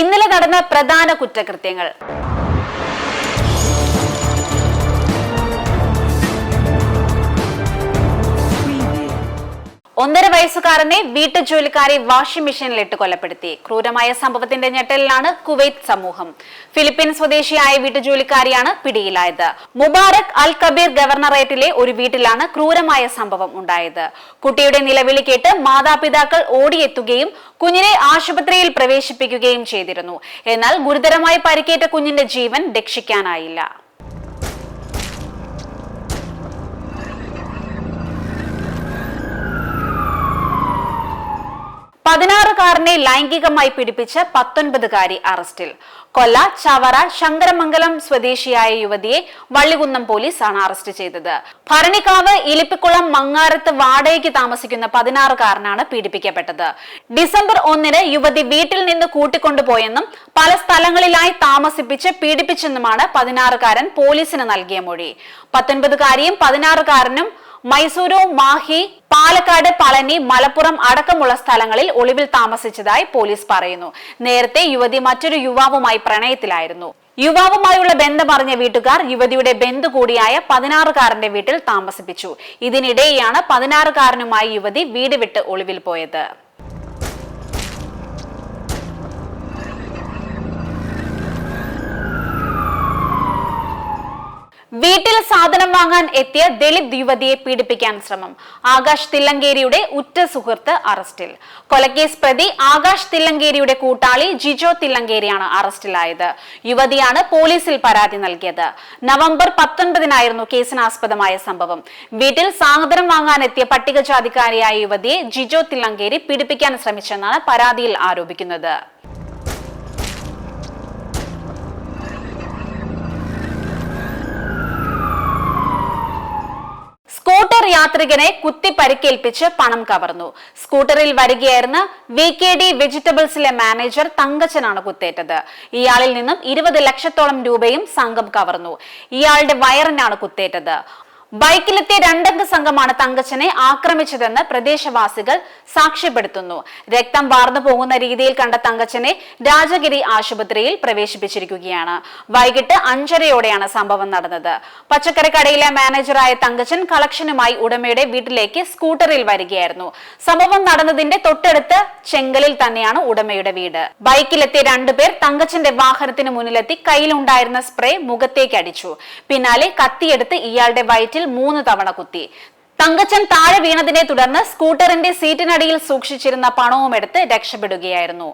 ഇന്നലെ നടന്ന പ്രധാന കുറ്റകൃത്യങ്ങൾ. ഒന്നര വയസ്സുകാരനെ വീട്ടുജോലിക്കാരെ വാഷിംഗ് മെഷീനിലിട്ട് കൊലപ്പെടുത്തി. ക്രൂരമായ സംഭവത്തിന്റെ ഞെട്ടലിലാണ് കുവൈത്ത് സമൂഹം. ഫിലിപ്പീൻസ് സ്വദേശിയായ വീട്ടുജോലിക്കാരിയാണ് പിടിയിലായത്. മുബാറക് അൽ കബീർ ഗവർണറേറ്റിലെ ഒരു വീട്ടിലാണ് ക്രൂരമായ സംഭവം ഉണ്ടായത്. കുട്ടിയുടെ നിലവിളി കേട്ട് മാതാപിതാക്കൾ ഓടിയെത്തുകയും കുഞ്ഞിനെ ആശുപത്രിയിൽ പ്രവേശിപ്പിക്കുകയും ചെയ്തിരുന്നു. എന്നാൽ ഗുരുതരമായി പരിക്കേറ്റ കുഞ്ഞിന്റെ ജീവൻ രക്ഷിക്കാനായില്ല. പതിനാറുകാരനെ ലൈംഗികമായി പിടിപ്പിച്ച് പത്തൊൻപതുകാരി അറസ്റ്റിൽ. കൊല്ല ചവറ ശങ്കരമംഗലം സ്വദേശിയായ യുവതിയെ വള്ളികുന്നം പോലീസാണ് അറസ്റ്റ് ചെയ്തത്. ഭരണിക്കാവ് ഇലിപ്പിക്കുളം മങ്ങാരത്ത് വാടകയ്ക്ക് താമസിക്കുന്ന പതിനാറുകാരനാണ് പീഡിപ്പിക്കപ്പെട്ടത്. ഡിസംബർ ഒന്നിന് യുവതി വീട്ടിൽ നിന്ന് കൂട്ടിക്കൊണ്ടുപോയെന്നും പല സ്ഥലങ്ങളിലായി താമസിപ്പിച്ച് പീഡിപ്പിച്ചെന്നുമാണ് പതിനാറുകാരൻ പോലീസിന് നൽകിയ മൊഴി. പത്തൊൻപതുകാരിയും പതിനാറുകാരനും മൈസൂരു മാഹി പാലക്കാട് പളനി മലപ്പുറം അടക്കമുള്ള സ്ഥലങ്ങളിൽ ഒളിവിൽ താമസിച്ചതായി പോലീസ് പറയുന്നു. നേരത്തെ യുവതി മറ്റൊരു യുവാവുമായി പ്രണയത്തിലായിരുന്നു. യുവാവുമായുള്ള ബന്ധമറിഞ്ഞ വീട്ടുകാർ യുവതിയുടെ ബന്ധു കൂടിയായ പതിനാറുകാരന്റെ വീട്ടിൽ താമസിപ്പിച്ചു. ഇതിനിടെയാണ് പതിനാറുകാരനുമായി യുവതി വീട് വിട്ട് ഒളിവിൽ പോയത്. വീട്ടിൽ സാധനം വാങ്ങാൻ എത്തിയ ദളിത് യുവതിയെ പീഡിപ്പിക്കാൻ ശ്രമം. ആകാശ് തില്ലങ്കേരിയുടെ ഉറ്റ സുഹൃത്ത് അറസ്റ്റിൽ. കൊലക്കേസ് പ്രതി ആകാശ് തില്ലങ്കേരിയുടെ കൂട്ടാളി ജിജോ തില്ലങ്കേരിയാണ് അറസ്റ്റിലായത്. യുവതിയാണ് പോലീസിൽ പരാതി നൽകിയത്. നവംബർ പത്തൊൻപതിനായിരുന്നു കേസിനാസ്പദമായ സംഭവം. വീട്ടിൽ സാധനം വാങ്ങാൻ എത്തിയ പട്ടികജാതിക്കാരിയായ യുവതിയെ ജിജോ തില്ലങ്കേരി പീഡിപ്പിക്കാൻ ശ്രമിച്ചെന്നാണ് പരാതിയിൽ ആരോപിക്കുന്നത്. യാത്രികനെ കുത്തി പരിക്കേൽപ്പിച്ച് പണം കവർന്നു. സ്കൂട്ടറിൽ വരികയായിരുന്ന വി കെ ഡി വെജിറ്റബിൾസിലെ മാനേജർ തങ്കച്ചനാണ് കുത്തേറ്റത്. ഇയാളിൽ നിന്നും ഇരുപത് ലക്ഷത്തോളം രൂപയും സംഘം കവർന്നു. ഇയാളുടെ വയറിനാണ് കുത്തേറ്റത്. ബൈക്കിലെത്തിയ രണ്ടംഗ സംഘമാണ് തങ്കച്ചനെ ആക്രമിച്ചതെന്ന് പ്രദേശവാസികൾ സാക്ഷ്യപ്പെടുത്തുന്നു. രക്തം വാർന്നു പോകുന്ന രീതിയിൽ കണ്ട തങ്കച്ചനെ രാജഗിരി ആശുപത്രിയിൽ പ്രവേശിപ്പിച്ചിരിക്കുകയാണ്. വൈകിട്ട് അഞ്ചരയോടെയാണ് സംഭവം നടന്നത്. പച്ചക്കറി കടയിലെ മാനേജറായ തങ്കച്ചൻ കളക്ഷനുമായി ഉടമയുടെ വീട്ടിലേക്ക് സ്കൂട്ടറിൽ വരികയായിരുന്നു. സംഭവം നടന്നതിന്റെ തൊട്ടടുത്ത് ചെങ്കലിൽ തന്നെയാണ് ഉടമയുടെ വീട്. ബൈക്കിലെത്തിയ രണ്ടുപേർ തങ്കച്ചന്റെ വാഹനത്തിന് മുന്നിലെത്തി കയ്യിലുണ്ടായിരുന്ന സ്പ്രേ മുഖത്തേക്ക് അടിച്ചു. പിന്നാലെ കത്തിയെടുത്ത് ഇയാളുടെ വയറ്റിൽ മൂന്ന് തവണ കുത്തി. തങ്കച്ചൻ താഴെ വീണതിനെ തുടർന്ന് സ്കൂട്ടറിന്റെ സീറ്റിനടിയിൽ സൂക്ഷിച്ചിരുന്ന പണവും എടുത്ത് രക്ഷപ്പെടുകയായിരുന്നു.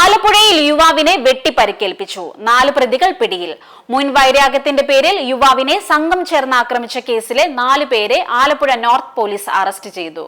ആലപ്പുഴയിൽ യുവാവിനെ വെട്ടിപ്പരിക്കേൽപ്പിച്ചു. നാല് പ്രതികൾ പിടിയിൽ. മുൻ വൈരാഗ്യത്തിന്റെ പേരിൽ യുവാവിനെ സംഘം ചേർന്ന് ആക്രമിച്ച കേസിലെ നാല് പേരെ ആലപ്പുഴ നോർത്ത് പോലീസ് അറസ്റ്റ് ചെയ്തു.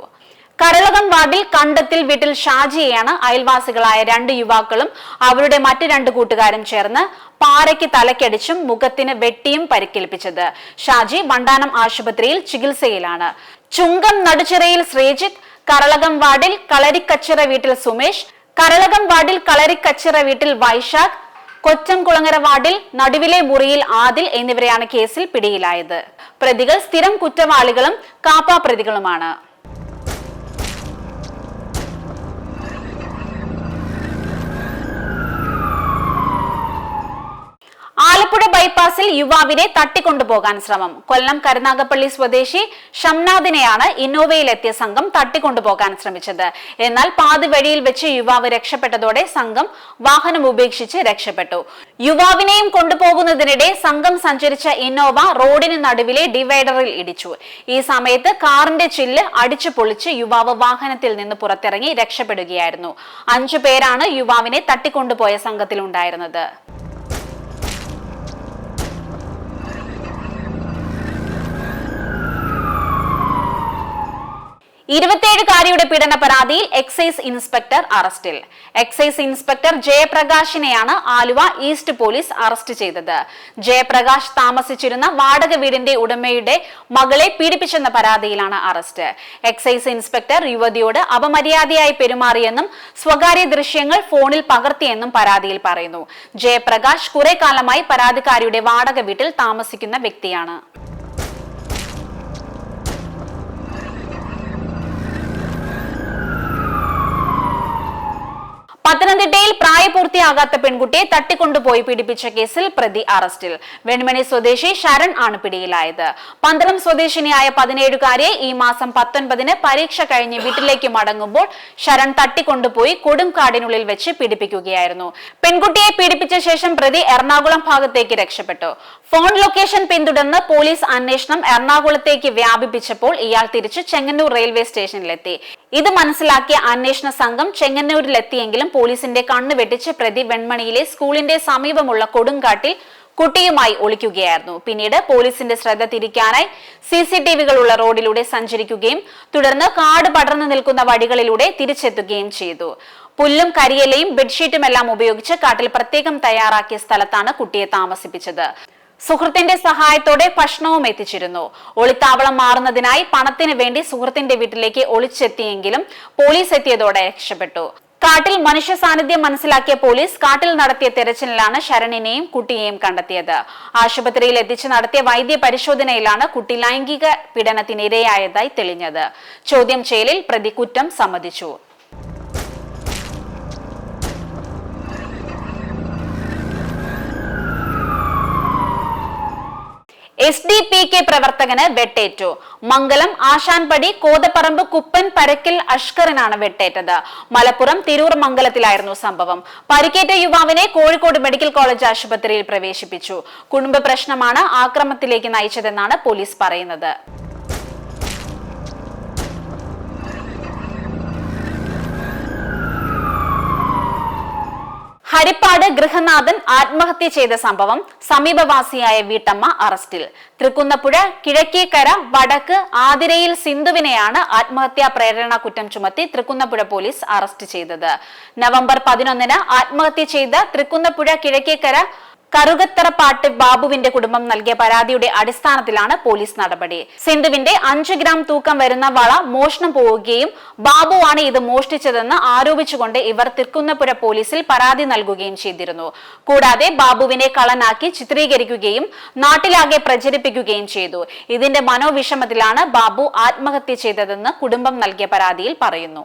കരളകം വാർഡിൽ കണ്ടത്തിൽ വീട്ടിൽ ഷാജിയെയാണ് അയൽവാസികളായ രണ്ട് യുവാക്കളും അവരുടെ മറ്റു രണ്ട് കൂട്ടുകാരും ചേർന്ന് പാറയ്ക്ക് തലക്കടിച്ചും മുഖത്തിന് വെട്ടിയും പരിക്കേൽപ്പിച്ചത്. ഷാജി വണ്ടാനം ആശുപത്രിയിൽ ചികിത്സയിലാണ്. ചുങ്കം നടുച്ചിറയിൽ ശ്രീജിത്ത് കരളകം വാർഡിൽ കളരിക്കച്ചിറ വീട്ടിൽ സുമേഷ് കരളകം വാർഡിൽ കളരിക്കച്ചിറ വീട്ടിൽ വൈശാഖ് കൊച്ചംകുളങ്ങര വാർഡിൽ നടുവിലെ മുറിയിൽ ആദിൽ എന്നിവരെയാണ് കേസിൽ പിടിയിലായത്. പ്രതികൾ സ്ഥിരം കുറ്റവാളികളും കാപ്പാ പ്രതികളുമാണ് ആലപ്പുഴ ബൈപ്പാസിൽ യുവാവിനെ തട്ടിക്കൊണ്ടുപോകാൻ ശ്രമം. കൊല്ലം കരുനാഗപ്പള്ളി സ്വദേശി ഷംനാദിനെയാണ് ഇന്നോവയിലെത്തിയ സംഘം തട്ടിക്കൊണ്ടുപോകാൻ ശ്രമിച്ചത്. എന്നാൽ പാതിവഴിയിൽ വെച്ച് യുവാവ് രക്ഷപ്പെട്ടതോടെ സംഘം വാഹനം ഉപേക്ഷിച്ച് രക്ഷപ്പെട്ടു. യുവാവിനെയും കൊണ്ടുപോകുന്നതിനിടെ സംഘം സഞ്ചരിച്ച ഇന്നോവ റോഡിന് നടുവിലെ ഡിവൈഡറിൽ ഇടിച്ചു. ഈ സമയത്ത് കാറിന്റെ ചില്ല് അടിച്ചു പൊളിച്ച് യുവാവ് വാഹനത്തിൽ നിന്ന് പുറത്തിറങ്ങി രക്ഷപ്പെടുകയായിരുന്നു. അഞ്ചു പേരാണ് യുവാവിനെ തട്ടിക്കൊണ്ടുപോയ സംഘത്തിലുണ്ടായിരുന്നത്. ഇരുപത്തിയേഴുകാരിയുടെ പീഡന പരാതിയിൽ എക്സൈസ് ഇൻസ്പെക്ടർ അറസ്റ്റിൽ. എക്സൈസ് ഇൻസ്പെക്ടർ ജയപ്രകാശിനെയാണ് ആലുവ ഈസ്റ്റ് പോലീസ് അറസ്റ്റ് ചെയ്തത്. ജയപ്രകാശ് താമസിച്ചിരുന്ന വാടക വീടിന്റെ ഉടമയുടെ മകളെ പീഡിപ്പിച്ചെന്ന പരാതിയിലാണ് അറസ്റ്റ്. എക്സൈസ് ഇൻസ്പെക്ടർ യുവതിയോട് അപമര്യാദയായി പെരുമാറിയെന്നും സ്വകാര്യ ദൃശ്യങ്ങൾ ഫോണിൽ പകർത്തിയെന്നും പരാതിയിൽ പറയുന്നു. ജയപ്രകാശ് കുറെ കാലമായി പരാതിക്കാരിയുടെ വാടക വീട്ടിൽ താമസിക്കുന്ന വ്യക്തിയാണ്. പത്തനംതിട്ടയിൽ പ്രായപൂർത്തിയാകാത്ത പെൺകുട്ടിയെ തട്ടിക്കൊണ്ടുപോയി പീഡിപ്പിച്ച കേസിൽ പ്രതി അറസ്റ്റിൽ. വെൺമണി സ്വദേശി ശരൺ ആണ് പിടിയിലായത്. പന്തളം സ്വദേശിനിയായ പതിനേഴുകാരിയെ ഈ മാസം പത്തൊൻപതിന് പരീക്ഷ കഴിഞ്ഞ് വീട്ടിലേക്ക് മടങ്ങുമ്പോൾ ശരൺ തട്ടിക്കൊണ്ടുപോയി കൊടുംകാടിനുള്ളിൽ വെച്ച് പീഡിപ്പിക്കുകയായിരുന്നു. പെൺകുട്ടിയെ പീഡിപ്പിച്ച ശേഷം പ്രതി എറണാകുളം ഭാഗത്തേക്ക് രക്ഷപ്പെട്ടു. ഫോൺ ലൊക്കേഷൻ പിന്തുടർന്ന് പോലീസ് അന്വേഷണം എറണാകുളത്തേക്ക് വ്യാപിപ്പിച്ചപ്പോൾ ഇയാൾ തിരിച്ച് ചെങ്ങന്നൂർ റെയിൽവേ സ്റ്റേഷനിലെത്തി. ഇത് മനസ്സിലാക്കിയ അന്വേഷണ സംഘം ചെങ്ങന്നൂരിലെത്തിയെങ്കിലും പോലീസിന്റെ കണ്ണ് വെട്ടിച്ച് പ്രതി വെൺമണിയിലെ സ്കൂളിന്റെ സമീപമുള്ള കൊടുങ്കാട്ടിൽ കുട്ടിയുമായി ഒളിക്കുകയായിരുന്നു. പിന്നീട് പോലീസിന്റെ ശ്രദ്ധ തിരിക്കാനായി സി സി ടി വികളുള്ള റോഡിലൂടെ സഞ്ചരിക്കുകയും തുടർന്ന് കാട് പടർന്നു നിൽക്കുന്ന വഴികളിലൂടെ തിരിച്ചെത്തുകയും ചെയ്തു. പുല്ലും കരിയലയും ബെഡ്ഷീറ്റുമെല്ലാം ഉപയോഗിച്ച് കാട്ടിൽ പ്രത്യേകം തയ്യാറാക്കിയ സ്ഥലത്താണ് കുട്ടിയെ താമസിപ്പിച്ചത്. സുഹൃത്തിന്റെ സഹായത്തോടെ ഭക്ഷണവും എത്തിച്ചിരുന്നു. ഒളിത്താവളം മാറുന്നതിനായി പണത്തിന് വേണ്ടി സുഹൃത്തിന്റെ വീട്ടിലേക്ക് ഒളിച്ചെത്തിയെങ്കിലും പോലീസ് എത്തിയതോടെ രക്ഷപ്പെട്ടു. കാട്ടിൽ മനുഷ്യ സാന്നിധ്യം മനസ്സിലാക്കിയ പോലീസ് കാട്ടിൽ നടത്തിയ തെരച്ചിലിലാണ് ശരണിനെയും കുട്ടിയെയും കണ്ടെത്തിയത്. ആശുപത്രിയിൽ എത്തിച്ച് നടത്തിയ വൈദ്യ പരിശോധനയിലാണ് കുട്ടി ലൈംഗിക പീഡനത്തിനിരയായതായി തെളിഞ്ഞത്. ചോദ്യം ചെയ്യലിൽ പ്രതി കുറ്റം സമ്മതിച്ചു. എസ് ഡി പി കെ പ്രവർത്തകന് വെട്ടേറ്റു. മംഗലം ആശാൻപടി കോതപ്പറമ്പ് കുപ്പൻ പരക്കിൽ അഷ്കറിനാണ് വെട്ടേറ്റത്. മലപ്പുറം തിരൂർ മംഗലത്തിലായിരുന്നു സംഭവം. പരിക്കേറ്റ യുവാവിനെ കോഴിക്കോട് മെഡിക്കൽ കോളേജ് ആശുപത്രിയിൽ പ്രവേശിപ്പിച്ചു. കുടുംബ പ്രശ്നമാണ് ആക്രമത്തിലേക്ക് നയിച്ചതെന്നാണ് പോലീസ് പറയുന്നത്. ഹരിപ്പാട് ഗൃഹനാഥൻ ആത്മഹത്യ ചെയ്ത സംഭവം സമീപവാസിയായ വീട്ടമ്മ അറസ്റ്റിൽ. തൃക്കുന്നപ്പുഴ കിഴക്കേക്കര വടക്ക് ആതിരയിൽ സിന്ധുവിനെയാണ് ആത്മഹത്യാ പ്രേരണ കുറ്റം ചുമത്തി തൃക്കുന്നപ്പുഴ പോലീസ് അറസ്റ്റ് ചെയ്തത്. നവംബർ പതിനൊന്നിന് ആത്മഹത്യ ചെയ്ത തൃക്കുന്നപ്പുഴ കിഴക്കേക്കര കറുകത്തറപ്പാട്ട് ബാബുവിന്റെ കുടുംബം നൽകിയ പരാതിയുടെ അടിസ്ഥാനത്തിലാണ് പോലീസ് നടപടി. സിന്ധുവിന്റെ അഞ്ച് ഗ്രാം തൂക്കം വരുന്ന വള മോഷണം പോവുകയും ബാബുവാണ് ഇത് മോഷ്ടിച്ചതെന്ന് ആരോപിച്ചുകൊണ്ട് ഇവർ തിരുക്കുന്നപ്പുര പോലീസിൽ പരാതി നൽകുകയും ചെയ്തിരുന്നു. കൂടാതെ ബാബുവിനെ കളനാക്കി ചിത്രീകരിക്കുകയും നാട്ടിലാകെ പ്രചരിപ്പിക്കുകയും ചെയ്തു. ഇതിന്റെ മനോവിഷമത്തിലാണ് ബാബു ആത്മഹത്യ ചെയ്തതെന്ന് കുടുംബം നൽകിയ പരാതിയിൽ പറയുന്നു.